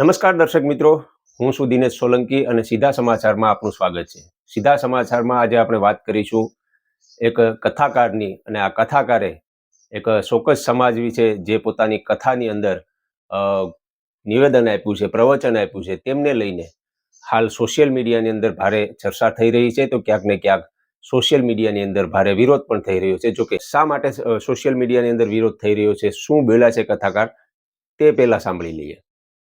નમસ્કાર દર્શક મિત્રો, હું છું દિનેશ સોલંકી અને સીધા સમાચારમાં આપનું સ્વાગત છે. સીધા સમાચારમાં આજે આપણે વાત કરીશું એક કથાકારની અને આ કથાકારે એક ચોક્કસ સમાજ વિશે જે પોતાની કથાની અંદર નિવેદન આપ્યું છે, પ્રવચન આપ્યું છે. તેમને લઈને હાલ સોશિયલ મીડિયાની અંદર ભારે ચર્ચા થઈ રહી છે. તો ક્યાંક ને ક્યાંક સોશિયલ મીડિયાની અંદર ભારે વિરોધ પણ થઈ રહ્યો છે. જોકે શા માટે સોશિયલ મીડિયાની અંદર વિરોધ થઈ રહ્યો છે? શું બોલ્યા છે કથાકાર? તે પહેલાં સાંભળી લઈએ.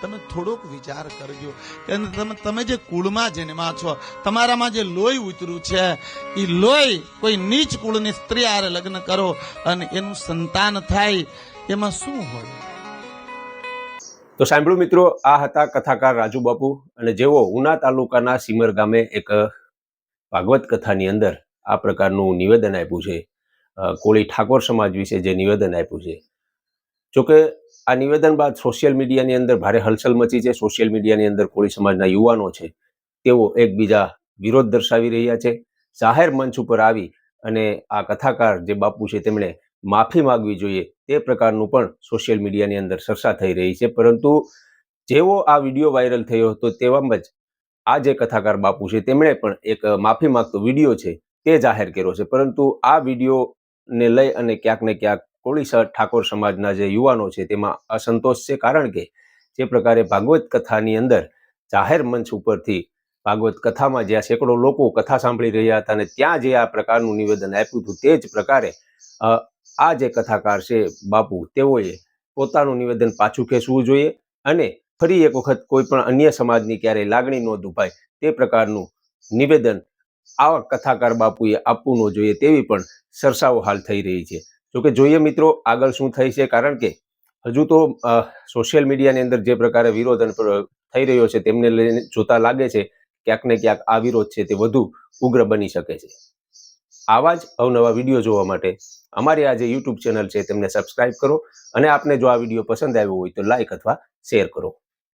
તમે થોડોક વિચાર કરજો તમે જે કુળમાં જન્મા છો, તમારામાં જે લોહી ઉતર્યું છે એ લોહી કોઈ નીચ કુળની સ્ત્રી આરે લગ્ન કરો અને એનું સંતાન થાય, એમાં શું હોય? તો સાંભળ્યું મિત્રો, આ હતા કથાકાર રાજુ બાપુ અને જેઓ ઉના તાલુકાના સિમર ગામે એક ભાગવત કથાની અંદર આ પ્રકારનું નિવેદન આપ્યું છે. કોળી ઠાકોર સમાજ વિશે જે નિવેદન આપ્યું છે. જોકે આ નિવેદન બાદ સોશિયલ મીડિયાની અંદર ભારે હલચલ મચી છે. સોશિયલ મીડિયાની અંદર કોળી સમાજના યુવાનો છે, તેઓ એકબીજા વિરોધ દર્શાવી રહ્યા છે. જાહેર મંચ ઉપર આવી અને આ કથાકાર જે બાપુ છે તેમણે માફી માગવી જોઈએ તે પ્રકારનું પણ સોશિયલ મીડિયાની અંદર ચર્ચા થઈ રહી છે. પરંતુ જેવો આ વીડિયો વાયરલ થયો હતો તેવામાં જ આ જે કથાકાર બાપુ છે તેમણે પણ એક માફી માંગતો વીડિયો છે તે જાહેર કર્યો છે. પરંતુ આ વિડીયોને લઈ અને ક્યાંક ને ક્યાંક કોળી ઠાકોર સમાજના જે યુવાનો છે તેમાં અસંતોષ છે. કારણ કે જે પ્રકારે ભાગવત કથાની અંદર જાહેર મંચ ઉપરથી ભાગવત કથામાં જ્યાં સેંકડો લોકો કથા સાંભળી રહ્યા હતા અને ત્યાં જે આ પ્રકારનું નિવેદન આપ્યું હતું તે જ પ્રકારે આ જે કથાકાર છે બાપુ, તેઓએ પોતાનું નિવેદન પાછું ખેંચવું જોઈએ અને ફરી એક વખત કોઈ પણ અન્ય સમાજની ક્યારેય લાગણી ન દુભાય તે પ્રકારનું નિવેદન આવા કથાકાર બાપુએ આપવું ન જોઈએ તેવી પણ ચર્ચાઓ હાલ થઈ રહી છે. જોકે જોઈએ મિત્રો આગળ શું થાય છે, કારણ કે હજુ તો સોશિયલ મીડિયાની અંદર જે પ્રકારે વિરોધ થઈ રહ્યો છે તેમને લઈને જોતા લાગે છે ક્યાંક ને ક્યાંક આ વિરોધ છે તે વધુ ઉગ્ર બની શકે છે. આવા જ અવનવા વીડિયો જોવા માટે અમારી આ જે યુટ્યુબ ચેનલ છે તેમને સબસ્ક્રાઇબ કરો અને આપને જો આ વીડિયો પસંદ આવ્યો હોય તો લાઇક અથવા શેર કરો.